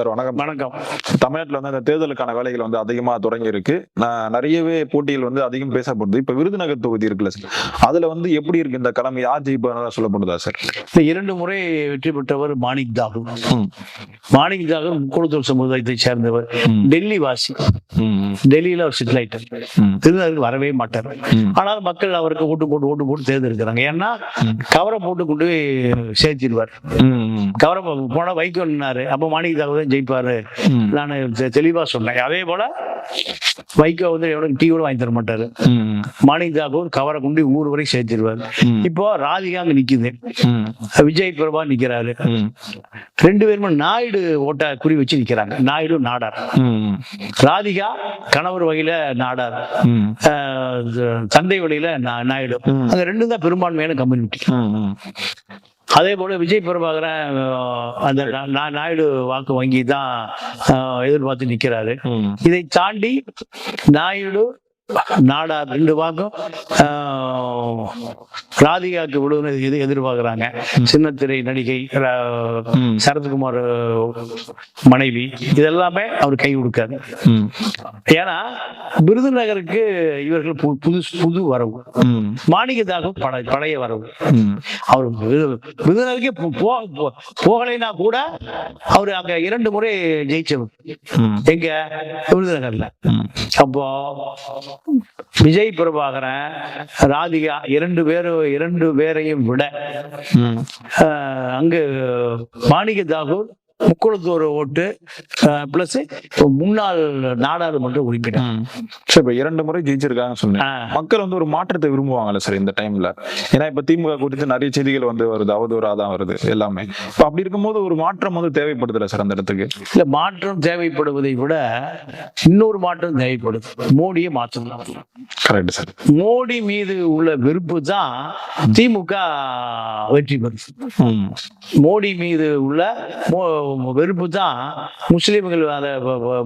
Sir வணக்கம். வணக்கம். தமிழ்நாட்டுல வந்து அந்த தேர்தலுக்கான வேலைகள் வந்து அதிகமா தொடங்கி இருக்கு நான் நிறையவே போட்டிகள் வந்து அதிகம் பேசப்படுது இப்ப விருதுநகர் தொகுதி இருக்குல்ல சார் அதுல வந்து எப்படி இருக்கு இந்த களம்? யார் ஜெயிப்பாங்க சொல்லப்படுதா சார்? இந்த இரண்டு முறை வெற்றி பெற்றவர் மாணிக் தாகூர். மாணிக் தாகூர் முக்குளத்தூர் சமுதாயத்தை சேர்ந்தவர். டெல்லி வாசி. டெல்லியில அவர் செட்டில் ஆயிட்டார் ம், திருநகருக்கு வரவே மாட்டார். ஆனால் மக்கள் அவருக்கு ஓட்டு போட்டு ஓட்டு போட்டு தேர்ந்தெடுக்கிறாங்க. ஏன்னா. கவரை போட்டு கொண்டு சேர்த்திடுவார் கவரை போனா வைகோன்னாரு அப்ப மாணிக் தாகூர் ஜெயிப்பாரு. நான் தெளிவா சொன்னேன். அதே போல வைகோ வந்து எவ்வளவு டீ கூட வாங்கி தர மாட்டாரு. மாணிக் தாகூர் கவரை கொண்டு ஊர் வரை சேர்த்திடுவார் ம், இப்போ ராதிகா அங்க நிக்குது. விஜய் பிரபா நிக்கிறாரு. ரெண்டு பேருமே நாயுடு ஓட்ட குறி வச்சு நிக்கிறாங்க. நாயுடு நாடார். ராதிகா கணவர் வகையில நாடார். தந்தை வழியில நாயுடு. அங்க ரெண்டும் தான் பெரும்பான்மையான கம்யூனிட்டி. அதே போல விஜய் பிரபாகரன் அந்த நாயுடு வாக்கு வங்கி தான் எதிர்பார்த்து நிக்கிறாரு. இதை தாண்டி நாயுடு நாடார் ரெண்டு வாக்கும் ஆஹ் ராதிகாவுக்கு விடுவது எது எதிர்பார்க்கறாங்க? சின்னத்திரை நடிகை. சரத்குமார் மனைவி இதெல்லாமே அவர் கை கொடுக்காது ஏன்னா விருதுநகருக்கு இவர்கள் புது புது வரவு. ம், மாணிக்கதாக பழைய வரவு. அவர் விரு- விருதுநகருக்கே போகலைன்னா கூட அவர் அங்க இரண்டு முறை ஜெயிச்சவர் எங்க? விருதுநகர்ல. அப்போ விஜய் பிரபாகரன் ராதிகா இரண்டு பேரும் இரண்டு பேரையும் விட அங்கு மாணிக்க தாகூர் முக்குளத்தூர் ஓட்டு பிளஸ் முன்னாள் நாடாளுமன்ற உறுப்பினர். சார் இப்ப இரண்டு முறை ஜெயிச்சிருக்காங்கன்னு சொன்னேன். மக்கள் வந்து ஒரு மாற்றத்தை விரும்புவாங்கல்ல சார் இந்த டைம்ல ஏன்னா இப்ப திமுக குறித்து நிறைய செய்திகள் வந்து வருது அவதூறா தான் வருது எல்லாமே. இப்ப அப்படி இருக்கும்போது ஒரு மாற்றம் வந்து தேவைப்படுதுல சார் அந்த இடத்துக்கு? இல்ல மாற்றம் தேவைப்படுவதை விட இன்னொரு மாற்றம் தேவைப்படுது. மோடியை மாற்றலாம் கரெக்ட் சார் மோடி மீது உள்ள வெறுப்பு தான் திமுக வெற்றி பெறும். ம். மோடி மீது உள்ள மோ- வெறுப்பு தான் முஸ்லிம்கள் அந்த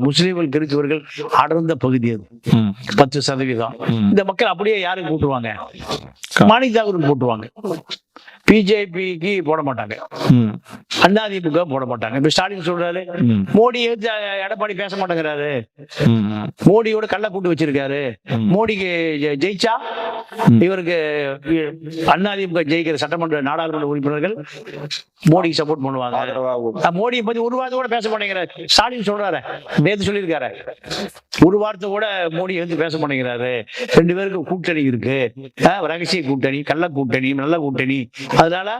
முஸ்லிம்கள் கிறிஸ்தவர்கள் அடர்ந்த பகுதி அது. பத்து சதவீதம். இந்த மக்கள் அப்படியே யாருக்கு போட்டுருவாங்க மாணிக் தாகூருக்கு போட்டுருவாங்க பிஜேபிக்கு போட மாட்டாங்க. ம். அதிமுக போட மாட்டாங்க. இப்ப ஸ்டாலின் சொல்றாரு மோடி எடப்பாடி பேச மாட்டேங்கிறாரு? மோடியோட கள்ள கூட்டு வச்சிருக்காரு. மோடிக்கு ஜெயிச்சா? இவருக்கு அதிமுக ஜெயிக்கிற சட்டமன்ற நாடாளுமன்ற உறுப்பினர்கள் மோடிக்கு சப்போர்ட் பண்ணுவாங்க. மோடியை பத்தி ஒரு வார்த்தை கூட பேச மாட்டேங்கிறாரு. ஸ்டாலின் சொல்றாரு நேத்து சொல்லியிருக்காரு. ஒரு வார்த்தை கூட மோடி வந்து பேச மாட்டேங்கிறாரு? ரெண்டு பேருக்கு கூட்டணி இருக்கு. ரகசிய கூட்டணி கள்ள கூட்டணி நல்ல கூட்டணி. அதனால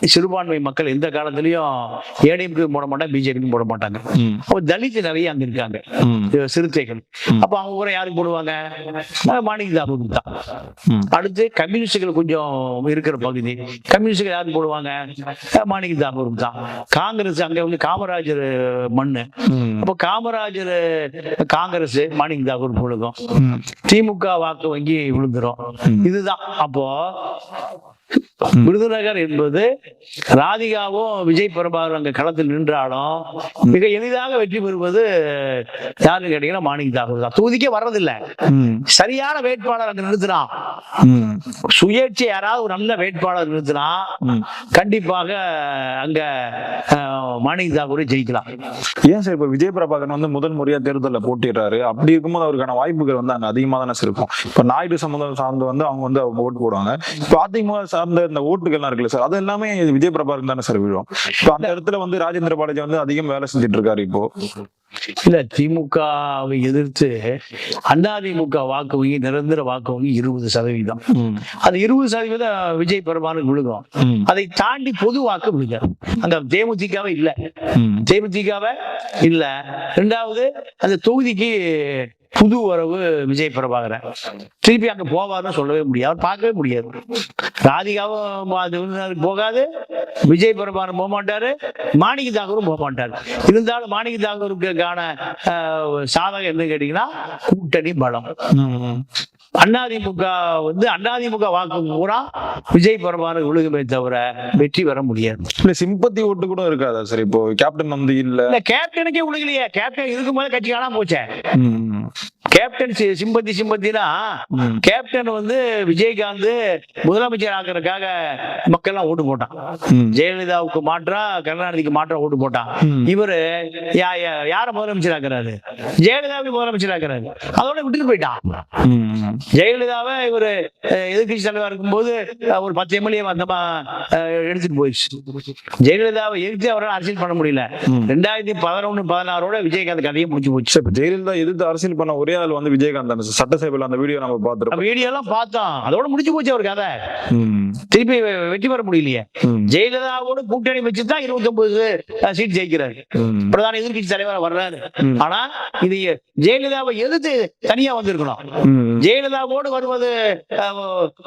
சிறுபான்மை மக்கள் எந்த காலத்திலயும் ஏடிஎம்க்கு போட மாட்டாங்க பிஜேபிக்கு போட மாட்டாங்க. அப்ப தலித் நிறைய அங்க இருக்காங்க. சிறுத்தைகள். அப்ப அவங்க கூட யாருக்கு போடுவாங்க? அஹ் மாணிக் தாகூர் தான். அடுத்து கம்யூனிஸ்டுகள் கொஞ்சம் இருக்கிற பகுதி. கம்யூனிஸ்டுகள் யாருக்கு போடுவாங்க? அஹ் மாணிக் தாகூர் தான். காங்கிரஸ் அங்க வந்து காமராஜர் மண்ணு. அப்ப காமராஜர் காங்கிரஸ் மாணிக் தாகூர் விழுகும் திமுக வாக்கு வங்கி விழுந்துரும். இதுதான். அப்போ விருதுநகர் என்பது ராதிகாவும் விஜய் பிரபாகர் அங்க களத்தில் நின்றாலும் மிக எளிதாக வெற்றி பெறுவது யாருன்னு கேட்டீங்கன்னா மாணிக் தாகூர் தான். தொகுதிக்கே வர்றதில்ல. சரியான வேட்பாளர் அங்க நிறுத்தினான். சுயேட்சை யாராவது ஒரு நல்ல வேட்பாளர் நிறுத்தினா கண்டிப்பாக அங்க மாணிக் தாகூரை ஜெயிக்கலாம். ஏன் சார் இப்ப விஜய் பிரபாகரன் வந்து முதல் முறையா தேர்தலில் போட்டிடுறாரு? அப்படி இருக்கும்போது அவருக்கான வாய்ப்புகள் வந்து அங்க அதிகமா தானே இருக்கும் இப்ப நாயுடு சமுதாயம் சார்ந்து வந்து அவங்க வந்து அவங்க ஓட்டு போடுவாங்க. இப்ப அதிமுக சார்ந்த இந்த ஓட்டுகள்லாம் இருக்குல்ல சார்? அது எல்லாமே விஜய் பிரபாகரன் தானே சார் விழும் அந்த இடத்துல வந்து ராஜேந்திர பாலாஜி வந்து அதிகம் வேலை செஞ்சுட்டு இருக்காரு இப்போ. இல்ல திமுகவை எதிர்த்து அதிமுக வாக்கு வங்கி நிரந்தர வாக்கு வங்கி இருபது சதவீதம். அது இருபது சதவீதம் விஜய் பெருமானுக்கு விழுகும். அதை தாண்டி பொது வாக்கு விழுக அங்க தேமுதிகவே இல்ல. தேமுதிகவே இல்ல. ரெண்டாவது அந்த தொகுதிக்கு புது உறவு விஜய் பிரபாகரன். திருப்பி அங்க போவார்னு சொல்லவே முடியாது. அவர் பார்க்கவே முடியாது. ராதிகாவும் அது போகாது. விஜய் பிரபாகரன் போக மாட்டாரு. மாணிக்க தாகூரும் போக மாட்டாரு. இருந்தாலும் மாணிக்க தாகூருக்கான ஆஹ், சாதகம் என்ன கேட்டீங்கன்னா கூட்டணி பலம். அதிமுக வந்து அதிமுக வாக்கு பூரா விஜய் பரவான விழுகுமே தவிர வெற்றி பெற முடியாது. இல்ல சிம்பத்தி ஓட்டு கூட இருக்காதா சார்? இப்போ கேப்டன் வந்து இல்ல. இல்ல கேப்டனுக்கே விழுகலையே. கேப்டன் இருக்கும்போது கட்சி காணாம போச்சே. கேப்டன் சிம்பத்தி சிம்பத்தினா கேப்டன் வந்து விஜயகாந்த் முதலமைச்சர் ஆக்குறதுக்காக மக்கள் எல்லாம் ஓட்டு போட்டான். ஜெயலலிதாவுக்கு மாற்றா கருணாநிதிக்கு மாற்றா ஓட்டு போட்டான். இவரு யார முதலமைச்சர் ஆக்குறாரு? ஜெயலலிதாவுக்கு முதலமைச்சர் ஆக்குறாரு. அதோட விட்டுட்டு போயிட்டான். ஜெயலலிதாவை இவரு அஹ், எதிர்க்கட்சி தலைவா இருக்கும்போது ஒரு பத்து எம்எல்ஏ வந்தமா அஹ், எடுத்துட்டு போயிடுச்சு. ஜெயலலிதாவை எதிர்த்து அவரால் அரசியல் பண்ண முடியல. ரெண்டாயிரத்தி பதினொன்னு பதினாறோட விஜயகாந்த் கதையை முடிச்சு போச்சு. இப்ப ஜெயலலிதா எதிர்த்து அரசியல் பண்ண ஒரே ஆள் வந்து விஜயகாந்த் தானே சட்டசபையில அந்த வீடியோ நம்ம பாத்துருப்போம் வீடியோ எல்லாம் பார்த்தோம். அதோட முடிச்சு போச்சு அவர் கதை. திருப்பி வெற்றி பெற முடியலையே. ஜெயலலிதாவோட கூட்டணி வச்சு தான் இருபத்தி ஒன்பது சீட் ஜெயிக்கிறாரு. பிரதான எதிர்க்கட்சி தலைவர் வர்றாரு. ஆனா இது ஜெயலலிதாவை எதிர்த்து தனியா வந்திருக்கணும். ம், ஜெயலலிதாவோடு வருவது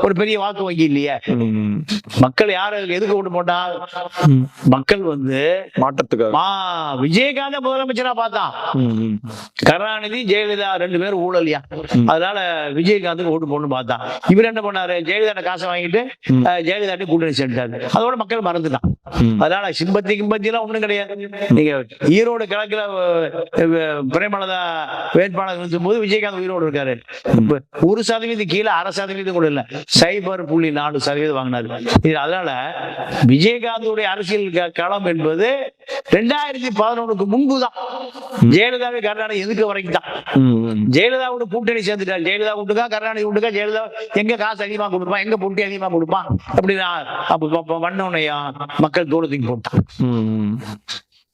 ஒரு பெரிய வாக்கு வங்கி இல்லையே? மக்கள் யாரு? எதுக்கு ஓட்டு போட்டா. மக்கள் வந்து மாற்றத்துக்காக. மா விஜயகாந்த முதலமைச்சரா பார்த்தான் கருணாநிதி ஜெயலலிதா ரெண்டு பேரும் ஊழலியா. அதனால விஜயகாந்துக்கு ஓட்டு போடணும்னு பார்த்தான் இவர் என்ன பண்ணாரு? ஜெயலலிதா காசை வாங்கிட்டு ஜெயலலிதா கூட்டணி சேர்ந்தாரு அதோட மக்கள் மறந்துட்டான். அதனால சிம்பத்தி கிம்பத்தி எல்லாம் ஒண்ணும் கிடையாது. நீங்க ஈரோடு கிழக்குல பிரேமலதா வேட்பாளர் நிறுத்தும் போது விஜயகாந்த் உயிரோடு இருக்காரு. ஒரு சதவீதம் கீழே அரை சதவீதம் கூட இல்ல. சைபர் புள்ளி நாலு சதவீதம் வாங்கினாரு. அதனால விஜயகாந்துடைய அரசியல் களம் என்பது ரெண்டாயிரத்தி பதினொன்னுக்கு முன்பு தான் ஜெயலலிதாவை கருணாநிதி எதுக்கு வரைக்கும் தான். ஜெயலலிதாவோட கூட்டணி சேர்ந்துட்டாரு. ஜெயலலிதா விட்டுக்கா கருணாநிதி விட்டுக்கா ஜெயலலிதா எங்க காசு அதிகமா கொடுப்பான்? எங்க பொட்டி அதிகமா கொடுப்பான்? அப்படி நான் அப்ப மக்கள் தூரத்துக்கு போட்டான்.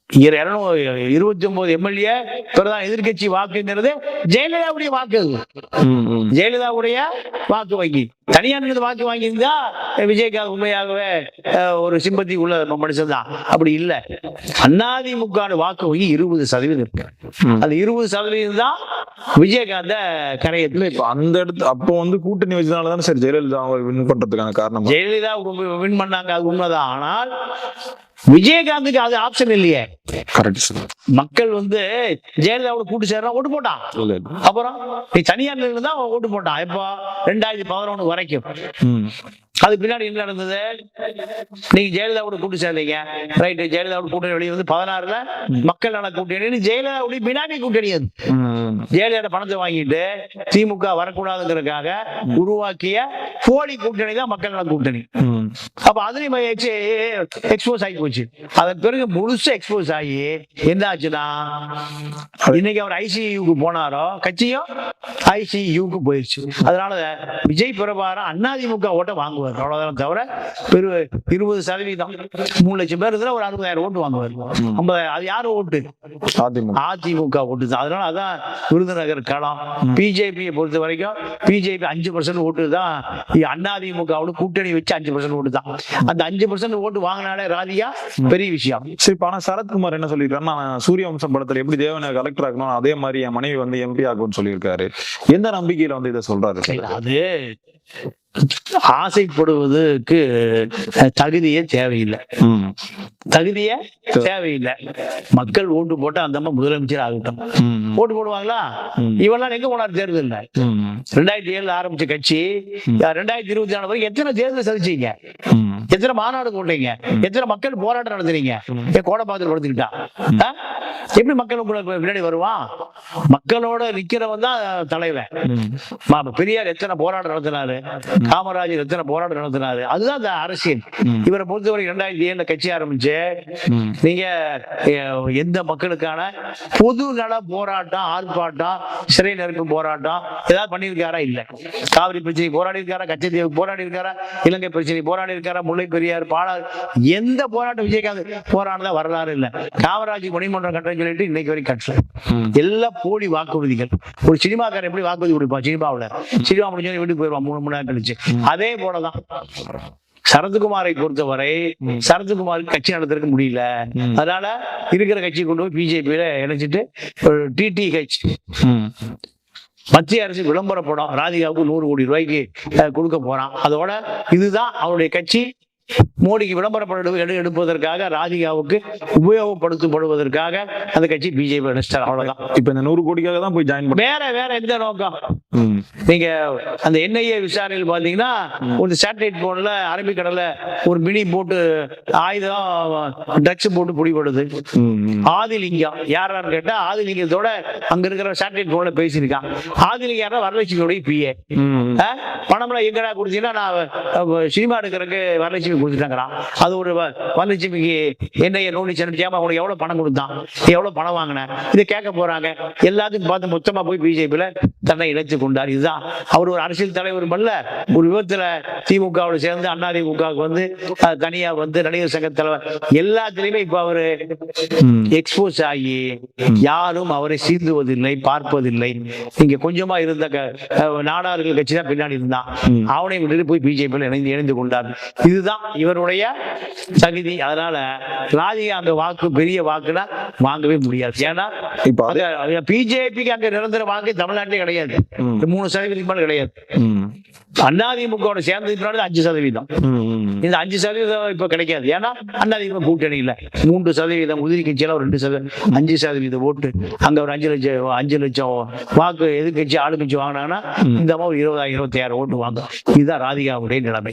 இருநூத்தி ஒன்பது எம்எல்ஏ பிரதான் எதிர்க்கட்சி வாக்குங்கிறது ஜெயலலிதாவுடைய வாக்கு. ஜெயலலிதாவுடைய வாக்கு வங்கி தனியார் வாக்கு வாங்கியிருந்தா விஜயகாந்த் உண்மையாகவே ஒரு சிம்பத்தி உள்ள மனுஷன் தான் அப்படி இல்ல அதிமுக வாக்கு வங்கி இருபது சதவீதம் இருக்கு. அந்த இருபது சதவீதம் தான் விஜயகாந்த கரையத்துல இப்ப அந்த இடத்து அப்போ வந்து கூட்டணி வச்சதுனால தானே சார் ஜெயலலிதா அவங்க வின் பண்றதுக்கான காரணம். ஜெயலலிதா வின் பண்ணாங்க அது உண்மைதான். ஆனால் விஜயகாந்துக்கு அது ஆப்ஷன் இல்லையே. மக்கள் வந்து ஜெயலலிதாவோட கூட்டு சேர்றா ஓட்டு போட்டான். அப்புறம் நீ தனியார் நிலையில தான் ஓட்டு போட்டான். இப்போ ரெண்டாயிரத்தி பதினொன்று வரைக்கும். ம், அது பின்னாடி என்ன நடந்தது? நீங்க ஜெயலலிதாவோட கூட்டு சேர்ந்தீங்க. ரைட் ஜெயலலிதாவோட கூட்டணி வெளியே வந்து பதினாறுல மக்கள் நல கூட்டணி ஜெயலலிதாவுடைய பினாமி கூட்டணி அது. ம், ஜெயலலிதா பணத்தை வாங்கிட்டு திமுக வரக்கூடாதுங்கிறதுக்காக உருவாக்கிய போலி கூட்டணி தான் மக்கள் நல கூட்டணி. அப்ப அதுலயும் எக்ஸ்போஸ் ஆகி போச்சு. அதன் பிறகு முழுசா எக்ஸ்போஸ் ஆகி என்ன ஆச்சுன்னா இன்னைக்கு அவர் ஐசியூக்கு போனாரோ கட்சியும் ஐசியூக்கு போயிருச்சு. அதனால விஜய் பிரபாரம் அதிமுக ஓட்டை வாங்குவார். அவ்வளவுதான் தவிர பெரு இருபது சதவீதம் மூணு லட்சம் பேர் இருந்தா ஒரு அறுபதாயிரம் ஓட்டு வாங்குவார். ஐம்பது அது யாரு ஓட்டு? அதிமுக. ஓட்டு தான். அதனால அதான் விருதுநகர் களம். பிஜேபியை பொறுத்த வரைக்கும் பிஜேபி அஞ்சு பர்சன்ட் ஓட்டு தான் அதிமுகவோட கூட்டணி வச்சு அஞ்சு பர்சன்ட் ஓட்டு தான் அந்த அஞ்சு பர்சன்ட் ஓட்டு வாங்கினாலே ராதியா பெரிய விஷயம். சரி இப்ப சரத்குமார் என்ன சொல்லிருக்காருன்னா நான் சூரிய வம்சம் படத்துல எப்படி தேவனை கலெக்டர் ஆக்கணும் அதே மாதிரி என் மனைவி வந்து எம்பி ஆகும்னு சொல்லியிருக்காரு. எந்த நம்பிக்கையில வந்து இதை சொல்றாரு? அது ஆசைப்படுவதற்கு தகுதியே தேவையில்லை. தகுதியே தேவையில்லை. மக்கள் ஓட்டு போட்டு அந்த அம்மா முதலமைச்சர் ஆகட்டும். ஓட்டு போடுவாங்களா. இவெல்லாம் எங்க போனார் தேர்தல் ரெண்டாயிரத்தி ஏழுல ஆரம்பிச்ச கட்சி ரெண்டாயிரத்தி இருபத்தி நாலு வரைக்கும் எத்தனை தேர்தல் சதிச்சீங்க ம், எத்தனை மாநாடு போட்டீங்க? எத்தனை மக்கள் போராட்டம் நடத்துறீங்க என் கோடபாத்திரம் படுத்துக்கிட்டா? ஆ? எப்படி மக்கள் உங்களுக்கு பின்னாடி வருவான்? மக்களோட நிக்கிறவன் தான் தலைவன். பெரியார் எத்தனை போராட்டம் நடத்தினாரு? காமராஜர் எத்தனை போராட்டம் நடத்தினாரு? அதுதான் அந்த அரசியல். இவரை பொறுத்தவரைக்கும் ரெண்டாயிரத்தி ஏழுல கட்சி ஆரம்பிச்சு. நீங்க எந்த மக்களுக்கான பொது நல போராட்டம் ஆர்ப்பாட்டம் சிறை நெருப்பு போராட்டம் ஏதாவது பண்ணியிருக்காரா? இல்ல. காவிரி பிரச்சனை போராடி இருக்காரா கச்சத்தீவு போராடி இருக்காரா இலங்கை பிரச்சனை போராடி இருக்காரா முல்லை பெரியார் பாலாறு எந்த போராட்டம் விஜயகாந்த் போராடினதா வரலாறு இல்ல. காமராஜ் மணிமன்றம் கட்டுறேன்னு சொல்லிட்டு இன்னைக்கு வரைக்கும் கட்டல ம். எல்லாம் போலி வாக்குறுதிகள். ஒரு சினிமாக்காரன் எப்படி வாக்குறுதி கொடுப்பான் சினிமாவுல? சினிமா முடிஞ்சு வீட்டுக்கு போயிடுவான் மூணு மணி நேரம் கழிச்சு. அதே போலதான். சரத்குமாரை பொறுத்தவரை சரத்குமாருக்கு கட்சி நடத்துறதுக்கு முடியல. அதனால இருக்கிற கட்சி கொண்டு போய் பிஜேபியில இணைச்சிட்டு டிடிஹெச் ம். மத்திய அரசு விளம்பர படம் ராதிகாவுக்கு நூறு கோடி ரூபாய்க்கு கொடுக்க போறான். அதோட இதுதான் அவருடைய கட்சி. மோடிக்கு விளம்பரப்பட எடு எடுப்பதற்காக ராதிகாவுக்கு உபயோகப்படுத்தப்படுவதற்காக அந்த கட்சி பிஜேபி அனுஷ்டார் அவ்வளவுதான் இப்ப இந்த நூறு கோடிக்காக தான் போய் ஜாயின் பண்ண வேற வேற எந்த நோக்கம். நீங்க அந்த என்ஐஏ விசாரணையில் பாத்தீங்கன்னா ஒரு சேட்டலைட் போன்ல அரபிக்கடல ஒரு மினி போட்டு ஆயுதம் ட்ரக்ஸ் போட்டு பிடிபடுது. ஆதிலிங்கம் யார் ஆதிலிங்கம் யாரான்னு கேட்டா ஆதிலிங்கத்தோட அங்க இருக்கிற சேட்டலைட் போன்ல பேசியிருக்கான் ஆதிலிங்கம் யாரா வரலட்சுமியோட பிஏ பணம் எல்லாம் பணம்லாம் எங்கடா கொடுத்தீங்கன்னா நான் சினிமா எடுக்கிறதுக்கு வரலட்சுமி கொடுத்துட்டாங்கிறான் அது ஒரு வ- வரலட்சுமிக்கு என்ன நோண்டி சேமா உனக்கு எவ்வளவு பணம் கொடுத்தான்? நீ எவ்வளவு பணம் வாங்கின? இதை கேட்க போறாங்க. எல்லாத்துக்கும் பார்த்து மொத்தமா போய் பிஜேபியில தன்னை இணைச்சு கொண்டார் இதுதான் அவர் ஒரு அரசியல் தலைவர் அல்ல ஒரு விபத்துல திமுகவோட சேர்ந்து அண்ணா திமுகவுக்கு வந்து தனியா வந்து நடிகர் சங்க தலைவர். எல்லாத்துலயுமே இப்ப அவரு. எக்ஸ்போஸ் ஆகி யாரும் அவரை சீர்துவதில்லை பார்ப்பதில்லை. இங்க கொஞ்சமா இருந்த நாடார்கள் கட்சி தான் பின்னாடி இருந்தான். ம். அவனை விட்டு போய் பிஜேபியில் இணைந்து இணைந்து கொண்டார். இதுதான் இவருடைய தகுதி. அதனால ராதிகா அந்த வாக்கு பெரிய வாக்குனா வாங்கவே முடியாது. ஏன்னா பிஜேபிக்கு அங்க நிரந்தர வாக்கு தமிழ்நாட்டிலே கிடையாது. மூணு சதவீதம் மேல கிடையாது. அதிமுக சேர்ந்தது அஞ்சு சதவீதம். இந்த அஞ்சு சதவீதம் இப்ப கிடைக்காது. ஏன்னா அதிமுக கூட்டணி இல்ல. மூன்று சதவீதம் உதிரி கட்சியில ஒரு ரெண்டு சதவீதம் அஞ்சு சதவீதம் ஓட்டு. அங்க ஒரு அஞ்சு லட்சம் அஞ்சு லட்சம் வாக்கு எதிர்கட்சி ஆளுங்கட்சி வாங்கினாங்கன்னா இந்த மாதிரி இருபதாயிரம் இருபத்தி ஆயிரம் ஓட்டு வாங்க. இதுதான் ராதிகாவுடைய நிலைமை.